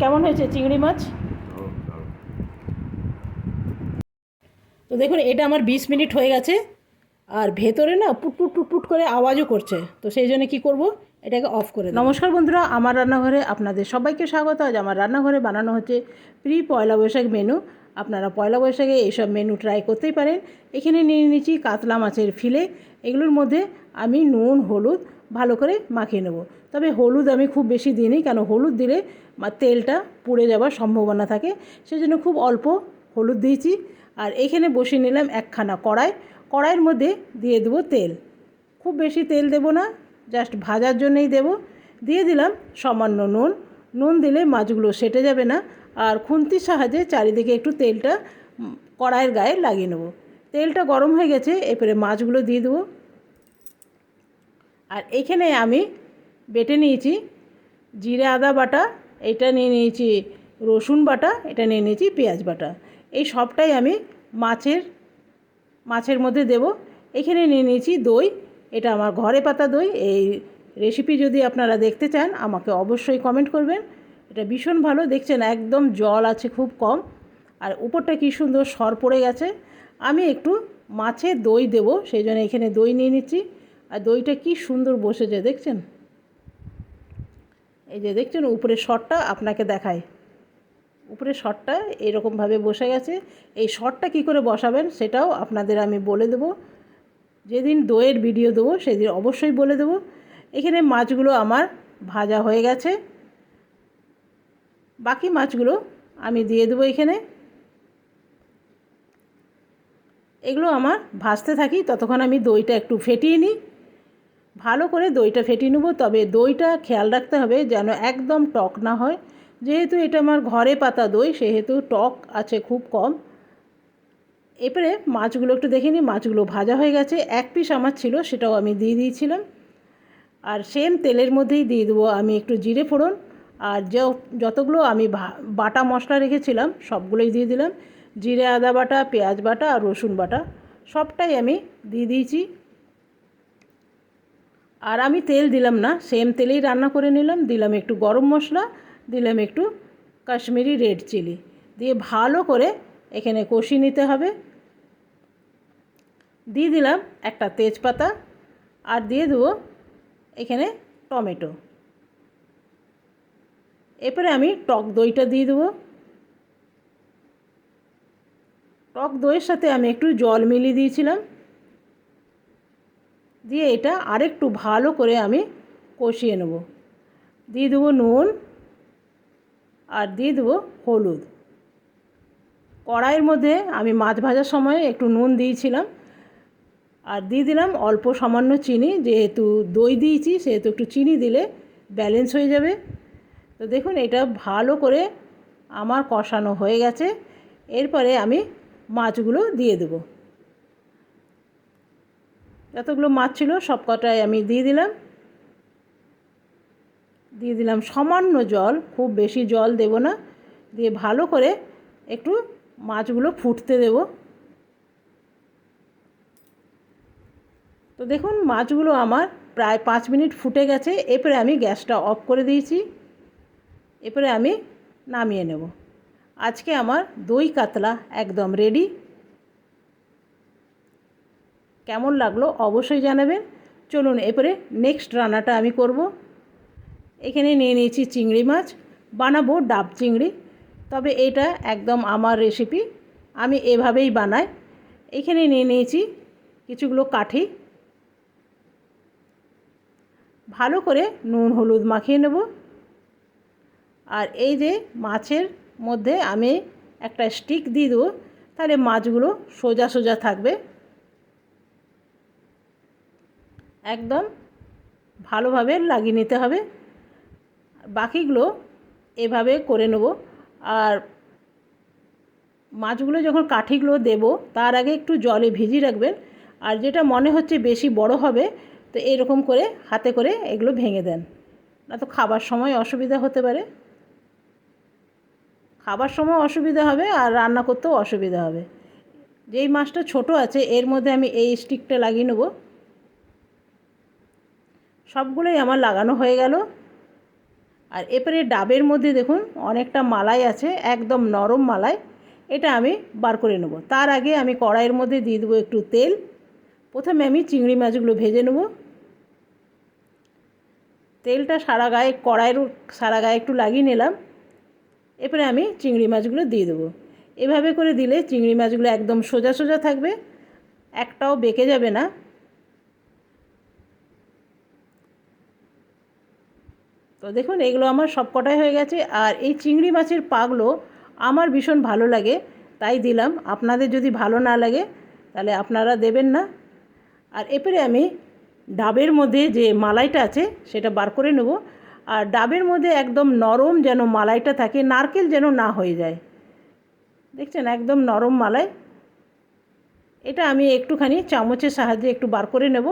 কেমন হয়েছে? চিংড়ি মাছ? তো দেখুন এটা আমার বিশ মিনিট হয়ে গেছে আর ভেতরে না পুটপুট পুটপুট করে আওয়াজও করছে। তো সেই জন্য কী করব? এটাকে অফ করে নমস্কার বন্ধুরা আমার রান্নাঘরে আপনাদের সবাইকে স্বাগত। আজ আমার রান্নাঘরে বানানো হচ্ছে প্রি পয়লা বৈশাখ মেনু আপনারা পয়লা বৈশাখে এইসব মেনু ট্রাই করতেই পারেন। এখানে নিয়ে নিচ্ছি কাতলা মাছের ফিলে এগুলোর মধ্যে আমি নুন, হলুদ ভালো করে মাখিয়ে নেব। তবে হলুদ আমি খুব বেশি দিইনি কেন হলুদ দিলে তেলটা পুড়ে যাওয়ার সম্ভাবনা থাকে। সেজন্য খুব অল্প হলুদ দিয়েছি। আর এখানে বসিয়ে নিলাম একখানা কড়াই। কড়াইয়ের মধ্যে দিয়ে দেবো তেল। খুব বেশি তেল দেবো না জাস্ট ভাজার জন্যই দেব। দিয়ে দিলাম সামান্য নুন। নুন দিলে মাছগুলো সেটে যাবে না। আর খুন্তির সাহায্যে চারিদিকে একটু তেলটা কড়াইয়ের গায়ে লাগিয়ে নেব। তেলটা গরম হয়ে গেছে, এরপরে মাছগুলো দিয়ে দেবো। আর এখানে আমি বেটে নিয়েছি জিরে আদা বাটা, এটা নিয়ে নিয়েছি রসুন বাটা, এটা নিয়ে নিয়েছি পেঁয়াজ বাটা। এই সবটাই আমি মাছের মাছের মধ্যে দেব। এখানে নিয়ে নিয়েছি দই, এটা আমার ঘরে পাতা দই। এই রেসিপি যদি আপনারা দেখতে চান, আমাকে অবশ্যই কমেন্ট করবেন। এটা ভীষণ ভালো, দেখছেন একদম জল আছে খুব কম। আর উপরটা কী সুন্দর সর পড়ে গেছে। আমি একটু মাছে দই দেব, সেই জন্য এখানে দই নিয়ে নিচ্ছি। আর দইটা কি সুন্দর বসেছে, দেখছেন? এই যে দেখছেন উপরের শটটা আপনাকে দেখায় উপরে শটটা এরকমভাবে বসে গেছে। এই শটটা কি করে বসাবেন, সেটাও আপনাদের আমি বলে দেবো। যেদিন দইয়ের ভিডিও দেবো, সেদিন অবশ্যই বলে দেবো। এখানে মাছগুলো আমার ভাজা হয়ে গেছে। বাকি মাছগুলো আমি দিয়ে দেবো এখানে। এগুলো আমার ভাজতে থাকি, ততক্ষণ আমি দইটা একটু ফেটিয়ে নিই। ভালো করে দইটা ফেটিয়ে নেব, তবে দইটা খেয়াল রাখতে হবে যেন একদম টক না হয়। যেহেতু এটা আমার ঘরে পাতা দই, সেহেতু টক আছে খুব কম। এরপরে মাছগুলো একটু দেখে নিই, মাছগুলো ভাজা হয়ে গেছে। এক পিস আমার ছিল, সেটাও আমি দিয়ে দিয়েছিলাম। আর সেম তেলের মধ্যেই দিয়ে দেবো আমি একটু জিরে ফোড়ন। আর যে যতগুলো আমি বাটা মশলা রেখেছিলাম, সবগুলোই দিয়ে দিলাম। জিরে আদা বাটা, পেঁয়াজ বাটা আর রসুন বাটা, সবটাই আমি দিয়ে দিয়েছি। আর আমি তেল দিলাম না সেম তেলেই রান্না করে নিলাম। দিলাম একটু গরম মশলা, দিলাম একটু কাশ্মীরি রেড চিলি দিয়ে ভালো করে এখানে কষি নিতে হবে। দিয়ে দিলাম একটা তেজপাতা। আর দিয়ে দেবো এখানে টমেটো। এরপরে আমি টক দইটা দিয়ে দেবো। টক দইয়ের সাথে আমি একটু জল মিলিয়ে দিয়েছিলাম। দিয়ে এটা আরেকটু ভালো করে আমি কষিয়ে নেব। দিয়ে দেবো নুন আর দিয়ে দেবো হলুদ। কড়াইয়ের মধ্যে আমি মাছ ভাজার সময় একটু নুন দিয়েছিলাম। আর দিয়ে দিলাম অল্প সামান্য চিনি, যেহেতু দই দিয়েছি, সেহেতু একটু চিনি দিলে ব্যালেন্স হয়ে যাবে। তো দেখুন, এটা ভালো করে আমার কষানো হয়ে গেছে। এরপরে আমি মাছগুলো দিয়ে দেবো। যতগুলো মাছ ছিল সব কটাই আমি দিয়ে দিলাম। দিয়ে দিলাম সামান্য জল, খুব বেশি জল দেব না। দিয়ে ভালো করে একটু মাছগুলো ফুটতে দেব। তো দেখুন, মাছগুলো আমার প্রায় পাঁচ মিনিট ফুটে গেছে। এরপরে আমি গ্যাসটা অফ করে দিয়েছি। এরপরে আমি নামিয়ে নেব। আজকে আমার দই কাতলা একদম রেডি কেমন লাগল অবশ্যই জানাবেন। চলুন এরপরে নেক্সট রান্নাটা আমি করব। এখানে নিয়ে নিয়েছি চিংড়ি মাছ। বানাবো ডাব চিংড়ি। তবে এটা একদম আমার রেসিপি আমি এভাবেই বানাই। এখানে নিয়ে নিয়েছি কিছুগুলো কাঠি। ভালো করে নুন, হলুদ মাখিয়ে নেব। আর এই যে মাছের মধ্যে আমি একটা স্টিক দিয়ে দেবো, তাহলে মাছগুলো সোজা সোজা থাকবে। একদম ভালোভাবে লাগিয়ে নিতে হবে। বাকিগুলো এভাবে করে নেব। আর মাছগুলো যখন কাঠিগুলো দেব, তার আগে একটু জলে ভিজিয়ে রাখবেন। আর যেটা মনে হচ্ছে বেশি বড় হবে, তো এরকম করে হাতে করে এগুলো ভেঙে দেন। না তো খাবার সময় অসুবিধা হতে পারে। খাবার সময় অসুবিধা হবে আর রান্না করতেও অসুবিধা হবে। যেই মাছটা ছোট আছে, এর মধ্যে আমি এই স্টিকটা লাগিয়ে নেব। সবগুলোই আমার লাগানো হয়ে গেল। আর এরপরে ডাবের মধ্যে দেখুন, অনেকটা মালাই আছে, একদম নরম মালাই। এটা আমি বার করে নেব। তার আগে আমি কড়াইয়ের মধ্যে দিয়ে দেবো একটু তেল। প্রথমে আমি চিংড়ি মাছগুলো ভেজে নেব। তেলটা সারা গায়ে, কড়াইয়ের সারা গায়ে একটু লাগিয়ে নিলাম। এরপরে আমি চিংড়ি মাছগুলো দিয়ে দেবো। এভাবে করে দিলে চিংড়ি মাছগুলো একদম সোজা সোজা থাকবে, একটাও বেঁকে যাবে না। তো দেখুন, এগুলো আমার সব কটাই হয়ে গেছে। আর এই চিংড়ি মাছের পাগুলো আমার ভীষণ ভালো লাগে, তাই দিলাম। আপনাদের যদি ভালো না লাগে, তাহলে আপনারা দেবেন না। আর এরপরে আমি ডাবের মধ্যে যে মালাইটা আছে, সেটা বার করে নেব। আর ডাবের মধ্যে একদম নরম যেন মালাইটা থাকে, নারকেল যেন না হয়ে যায়। দেখছেন? একদম নরম মালাই। এটা আমি একটুখানি চামচের সাহায্যে একটু বার করে নেব।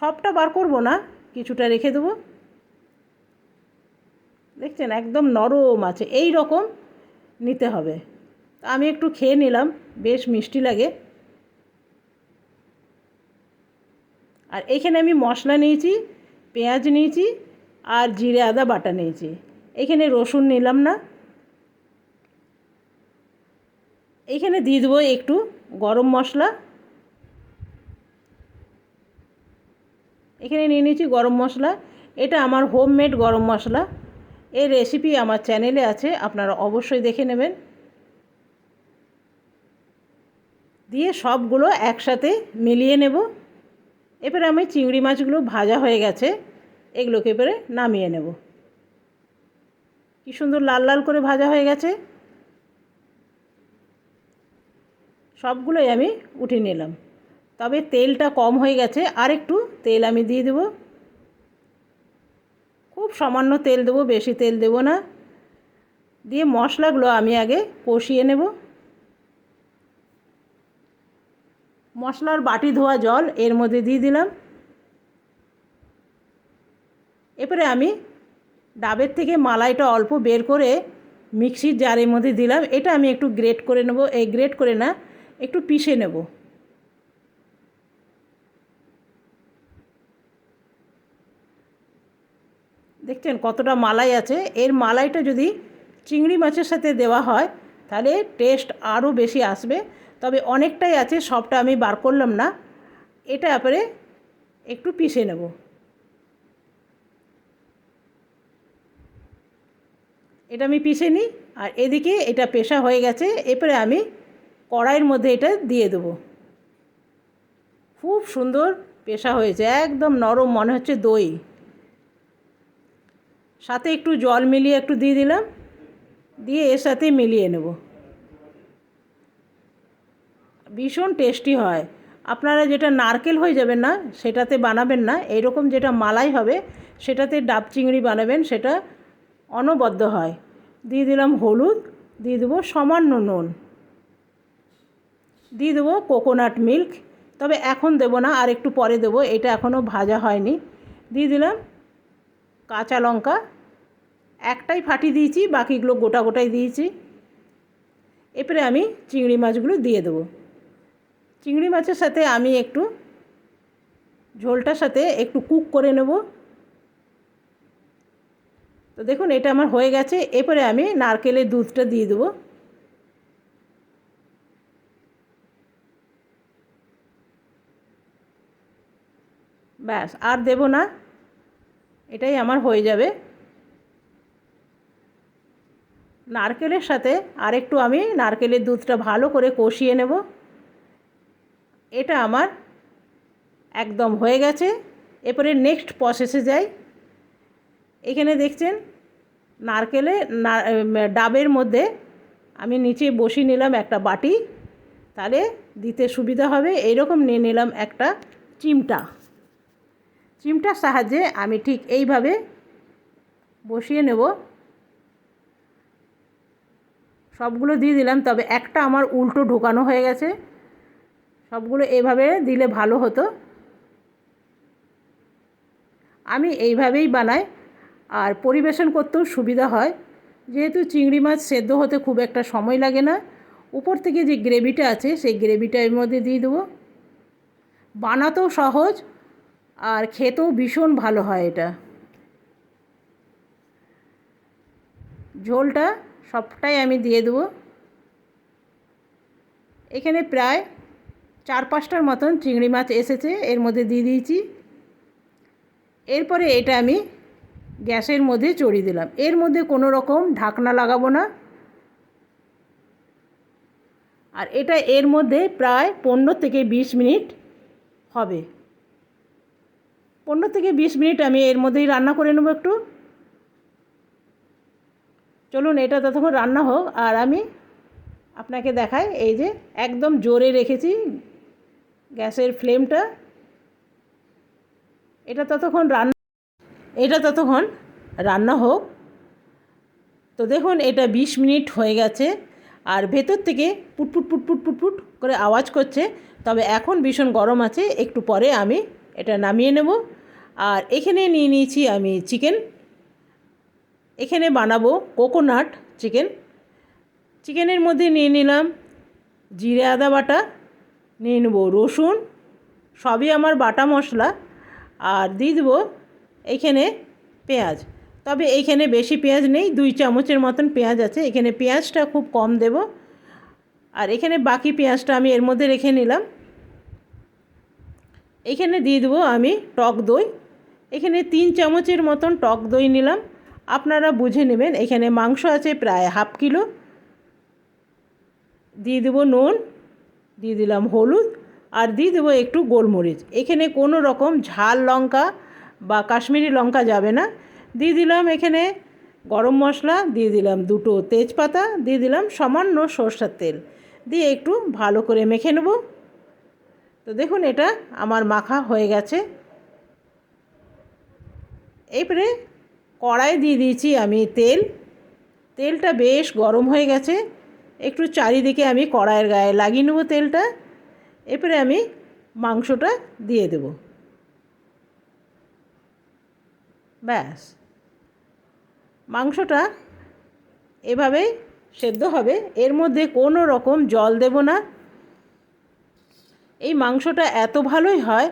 সবটা বার করব না, কিছুটা রেখে দেবো। দেখছেন? একদম নরম আছে। এই রকম নিতে হবে। আমি একটু খেয়ে নিলাম, বেশ মিষ্টি লাগে। আর এখানে আমি মশলা নিয়েছি। পেঁয়াজ নিয়েছি আর জিরে, আদা, বাটা নিয়েছি। এখানে রসুন নিলাম না। এখানে দিয়ে দেবো একটু গরম মশলা। এখানে নিয়ে নিয়েছি গরম মশলা। এটা আমার হোমমেড গরম মশলা। এই রেসিপি আমার চ্যানেলে আছে, আপনারা অবশ্যই দেখে নেবেন। দিয়ে সবগুলো একসাথে মিলিয়ে নেব। এবারে আমি চিংড়ি মাছগুলো ভাজা হয়ে গেছে, এগুলোকে এবারে নামিয়ে নেব। কি সুন্দর লাল লাল করে ভাজা হয়ে গেছে। সবগুলোই আমি উঠিয়ে নিলাম। তবে তেলটা কম হয়ে গেছে, আর একটু তেল আমি দিয়ে দেবো। খুব সামান্য তেল দেবো, বেশি তেল দেবো না। দিয়ে মশলাগুলো আমি আগে কষিয়ে নেব। মশলার বাটি ধোয়া জল এর মধ্যে দিয়ে দিলাম। এরপরে আমি ডাবের থেকে মালাইটা অল্প বের করে মিক্সির জারের মধ্যে দিলাম। এটা আমি একটু গ্রেট করে নেব। এই গ্রেট করে না, একটু পিষে নেব। দেখছেন কতটা মালাই আছে? এর মালাইটা যদি চিংড়ি মাছের সাথে দেওয়া হয়, তাহলে টেস্ট আরও বেশি আসবে। তবে অনেকটাই আছে, সবটা আমি বার করলাম না। এটা আপরে একটু পিষে নেব। এটা আমি পিষে নিই, আর এদিকে এটা পেশা হয়ে গেছে, এরপরে আমি কড়াইয়ের মধ্যে এটা দিয়ে দেবো। খুব সুন্দর পেশা হয়েছে, একদম নরম, মনে হচ্ছে দই। সাথে একটু জল মিলিয়ে একটু দিয়ে দিলাম, দিয়ে এর সাথে মিলিয়ে নেব। ভীষণ টেস্টি হয়। আপনারা যেটা নারকেল হয়ে যাবে না, সেটাতে বানাবেন না। এইরকম যেটা মালাই হবে, সেটাতে ডাব চিংড়ি বানাবেন, সেটা অনবদ্য হয়। দিয়ে দিলাম হলুদ, দিয়ে দেবো সামান্য নুন। দিয়ে দেবো কোকোনাট মিল্ক তবে এখন দেবো না, আর একটু পরে দেবো, এটা এখনও ভাজা হয়নি। দিয়ে দিলাম কাঁচা লঙ্কা, একটাই ফাটি দিয়েছি, বাকিগুলো গোটা গোটাই দিয়েছি। এরপরে আমি চিংড়ি মাছগুলো দিয়ে দেবো। চিংড়ি মাছের সাথে আমি একটু ঝোলটার সাথে একটু কুক করে নেব। তো দেখুন, এটা আমার হয়ে গেছে। এরপরে আমি নারকেলের দুধটা দিয়ে দেবো। ব্যাস, আর দেব না। এটাই আমার হয়ে যাবে। নারকেলের সাথে আরেকটু আমি নারকেলের দুধটা ভালো করে কষিয়ে নেব। এটা আমার একদম হয়ে গেছে। এরপরে নেক্সট প্রসেসে যাই। এখানে দেখছেন, নারকেলে ডাবের মধ্যে আমি নিচে বসিয়ে নিলাম একটা বাটি। তাহলে দিতে সুবিধা হবে। এইরকম নিয়ে নিলাম একটা চিমটা। চিমটার সাহায্যে আমি ঠিক এইভাবে বসিয়ে নেব। সবগুলো দিয়ে দিলাম, তবে একটা আমার উল্টো ঢোকানো হয়ে গেছে। সবগুলো এইভাবে দিলে ভালো হতো। আমি এইভাবেই বানাই আর পরিবেশন করতেও সুবিধা হয়। যেহেতু চিংড়ি মাছ সেদ্ধ হতে খুব একটা সময় লাগে না, উপর থেকে যে গ্রেভিটা আছে সেই গ্রেভিটা এর মধ্যে দিয়ে দেবো। বানাতেও সহজ আর খেতেও ভীষণ ভালো হয় এটা। ঝোলটা সবটাই আমি দিয়ে দেবো। এখানে প্রায় চার পাঁচটার মতন চিংড়ি মাছ এসেছে, এর মধ্যে দিয়ে দিয়েছি। এরপরে এটা আমি গ্যাসের মধ্যে চড়িয়ে দিলাম। এর মধ্যে কোনো রকম ঢাকনা লাগাবো না। আর এটা এর মধ্যে প্রায় পনেরো থেকে বিশ মিনিট হবে। পনেরো থেকে বিশ মিনিট আমি এর মধ্যেই রান্না করে নেব একটু। চলুন এটা ততক্ষণ রান্না হোক, আর আমি আপনাকে দেখাই, এই যে একদম জোরে রেখেছি গ্যাসের ফ্লেমটা। এটা ততক্ষণ রান্না এটা ততক্ষণ রান্না হোক। তো দেখুন, এটা বিশ মিনিট হয়ে গেছে। আর ভেতর থেকে পুটপুট পুটপুট পুটপুট করে আওয়াজ করছে। তবে এখন ভীষণ গরম আছে। একটু পরে আমি এটা নামিয়ে নেব। আর এখানে নিয়ে নিয়েছি আমি চিকেন। এখানে বানাবো কোকোনাট চিকেন। চিকেনের মধ্যে নিয়ে নিলাম জিরে আদা বাটা। নিয়ে নেব। রসুন, সবই আমার বাটা মশলা। আর দিয়ে দেবো এইখানে পেঁয়াজ। তবে এইখানে বেশি পেঁয়াজ নেই, দুই চামচের মতন পেঁয়াজ আছে। এখানে পেঁয়াজটা খুব কম দেব। আর এখানে বাকি পেঁয়াজটা আমি এর মধ্যে রেখে নিলাম। এখানে দিয়ে দেবো আমি টক দই। এখানে তিন চামচের মতন টক দই নিলাম। আপনারা বুঝে নেবেন, এখানে মাংস আছে প্রায় হাফ কিলো। দিয়ে দেবো নুন। দিয়ে দিলাম হলুদ আর দিয়ে দেবো একটু গোলমরিচ। এখানে কোনো রকম ঝাল লঙ্কা বা কাশ্মীরি লঙ্কা যাবে না। দিয়ে দিলাম এখানে গরম মশলা, দিয়ে দিলাম দুটো তেজপাতা, দিয়ে দিলাম সামান্য সর্ষের তেল। দিয়ে একটু ভালো করে মেখে নেব। তো দেখুন এটা আমার মাখা হয়ে গেছে। এরপরে কড়াই দিয়ে দিয়েছি আমি তেল। তেলটা বেশ গরম হয়ে গেছে। একটু চারিদিকে আমি কড়াইয়ের গায়ে লাগিয়ে নেব তেলটা, এরপরে আমি মাংসটা দিয়ে দেব। ব্যাস। মাংসটা এভাবেই সেদ্ধ হবে, এর মধ্যে কোনো রকম জল দেব না। এই মাংসটা এত ভালোই হয়,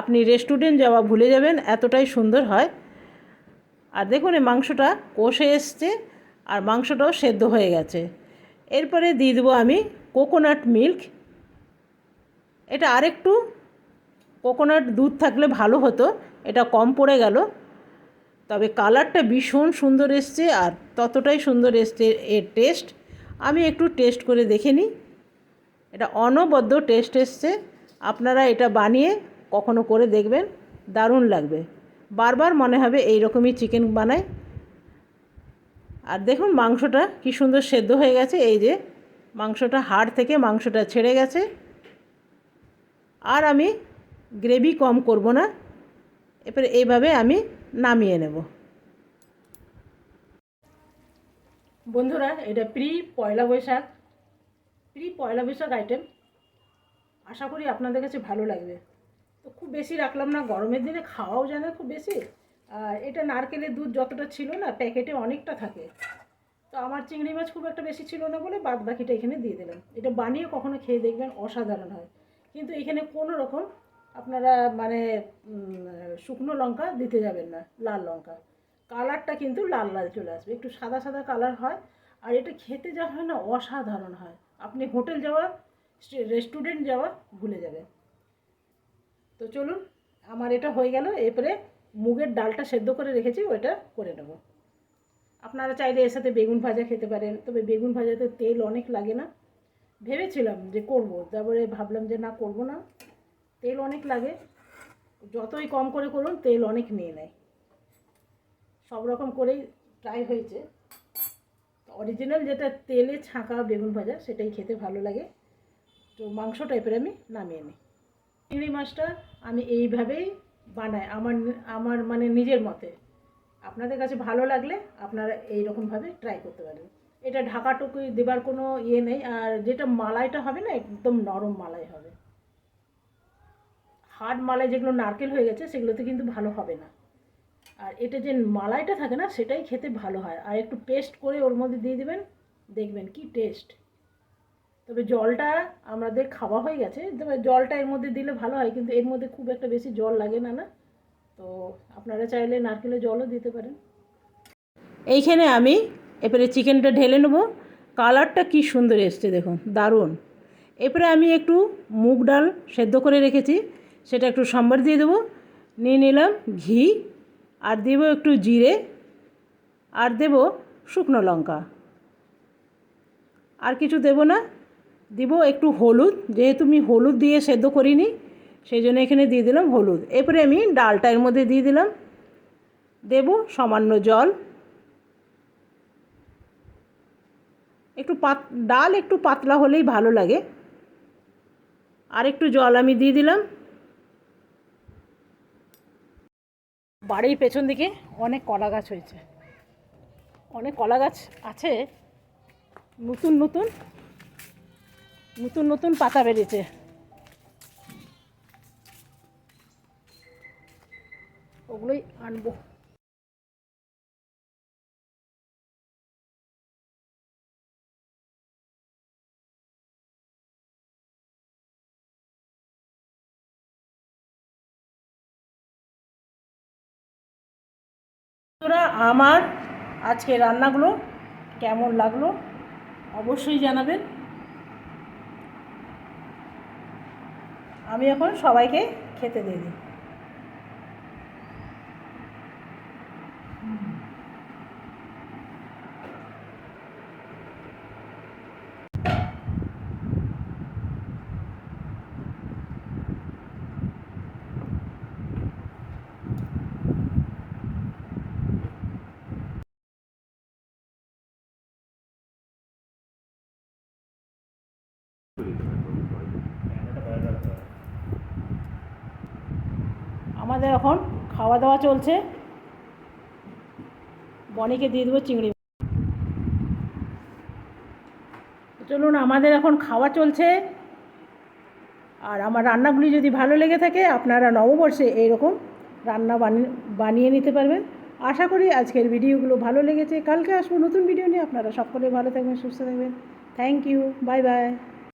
আপনি রেস্টুরেন্ট যাওয়া ভুলে যাবেন, এতটাই সুন্দর হয়। আর দেখুন, এই মাংসটা কষে এসছে, আর মাংসটাও সেদ্ধ হয়ে গেছে। এরপরে দিয়ে দেবো আমি কোকোনাট মিল্ক এটা আরেকটু কোকোনাট দুধ থাকলে ভালো হতো, এটা কম পড়ে গেল। তবে কালারটা ভীষণ সুন্দর এসছে আর ততটাই সুন্দর এসছে এর টেস্ট আমি একটু টেস্ট করে দেখে নিই। এটা অনবদ্য টেস্ট এসছে। আপনারা এটা বানিয়ে কখনো করে দেখবেন, দারুণ লাগবে। বারবার মনে হবে এই রকমই চিকেন বানায়। আর দেখুন মাংসটা কি সুন্দর সেদ্ধ হয়ে গেছে। এই যে মাংসটা হাড় থেকে মাংসটা ছেড়ে গেছে। আর আমি গ্রেভি কম করব না। এরপরে এইভাবে আমি নামিয়ে নেব। বন্ধুরা, এটা pre Poila Boishakh. Pre Poila Boishakh item আশা করি আপনাদের কাছে ভালো লাগবে। তো খুব বেশি রাখলাম না, গরমের দিনে খাওয়াও যায় না খুব বেশি। এটা নারকেলের দুধ যতটা ছিল না, প্যাকেটে অনেকটা থাকে। তো আমার চিংড়ি মাছ খুব একটা বেশি ছিল না বলে বাদ বাকিটা এখানে দিয়ে দিলাম। এটা বানিয়ে কখনো খেয়ে দেখবেন অসাধারণ হয়। কিন্তু এখানে কোনো রকম আপনারা মানে শুকনো লঙ্কা দিতে যাবেন না, লাল লঙ্কা। কালারটা কিন্তু লাল লাল চলে আসবে। একটু সাদা সাদা কালার হয়। আর এটা খেতে যা হয় না, অসাধারণ হয়। আপনি হোটেল যাওয়া রেস্টুরেন্ট যাওয়া ভুলে যাবেন। তো চলুন, আমার এটা হয়ে গেল। এরপরে মুগের ডালটা সেদ্ধ করে রেখেছি, ওইটা করে নেব। আপনারা চাইলে এর সাথে বেগুন ভাজা খেতে পারেন, তবে বেগুন ভাজাতে তেল অনেক লাগে না। ভেবেছিলাম যে করব, তারপরে ভাবলাম যে না, করব না। তেল অনেক লাগে, যতই কম করে করুন, তেল অনেক নিয়ে নেয়। সব রকম করেই ট্রাই হয়েছে। অরিজিনাল যেটা তেলে ছাঁকা বেগুন ভাজা, সেটাই খেতে ভালো লাগে। তো মাংস টাইপের আমি নামিয়ে নিই। চিংড়ি মাছটা আমি এইভাবেই বানাই আমার আমার মানে নিজের মতে। আপনাদের কাছে ভালো লাগলে আপনারা এই রকমভাবে ট্রাই করতে পারেন। এটা ঢাকাটুকুই দেবার কোনো ইয়ে নেই, আর যেটা মালাইটা হবে না, একদম নরম মালাই হবে। হার্ড মালাই যেগুলো নারকেল হয়ে গেছে, সেগুলোতে কিন্তু ভালো হবে না। আর এটা যে মালাইটা থাকে না, সেটাই খেতে ভালো হয়। আর একটু পেস্ট করে ওর মধ্যে দিয়ে দেবেন, দেখবেন কি টেস্ট তবে জলটা আমাদের খাওয়া হয়ে গেছে। তবে জলটা এর মধ্যে দিলে ভালো হয়, কিন্তু এর মধ্যে খুব একটা বেশি জল লাগে না না? তো আপনারা চাইলে নারকেলের জলও দিতে পারেন। এইখানে আমি এরপরে চিকেনটা ঢেলে নেব। কালারটা কি সুন্দর এসছে দেখুন, দারুণ। এরপরে আমি একটু মুগ ডাল সেদ্ধ করে রেখেছি, সেটা একটু সম্বার দিয়ে দেবো। নিয়ে নিলাম ঘি, আর দেবো একটু জিরে, আর দেব শুকনো লঙ্কা। আর কিছু দেব না দিব একটু হলুদ, যেহেতু আমি হলুদ দিয়ে সেদ্ধ করিনি, সেই জন্য এখানে দিয়ে দিলাম হলুদ। এরপরে আমি ডালটা এর মধ্যে দিয়ে দিলাম। দেব সামান্য জল। একটু পাত, ডাল একটু পাতলা হলেই ভালো লাগে। আর একটু জল আমি দিয়ে দিলাম। বাড়ির পেছন দিকে অনেক কলা গাছ হয়েছে। অনেক কলা গাছ আছে। নতুন নতুন। নতুন নতুন পাতা বেরিয়েছে। ওগুলোই আনব। আমার আজকে রান্নাগুলো কেমন লাগল অবশ্যই জানাবেন। আমি এখন সবাইকে খেতে দিয়ে দিই। আমাদের এখন খাওয়া দাওয়া চলছে। বনিকে দিয়ে দেবো চিংড়ি চলুন, আমাদের এখন খাওয়া চলছে। আর আমার রান্নাগুলি যদি ভালো লেগে থাকে, আপনারা নববর্ষে এইরকম রান্না বানিয়ে বানিয়ে নিতে পারবেন। আশা করি আজকের ভিডিওগুলো ভালো লেগেছে। কালকে আসব নতুন ভিডিও নিয়ে। আপনারা সকলে ভালো থাকবেন, সুস্থ থাকবেন। Thank you, bye bye.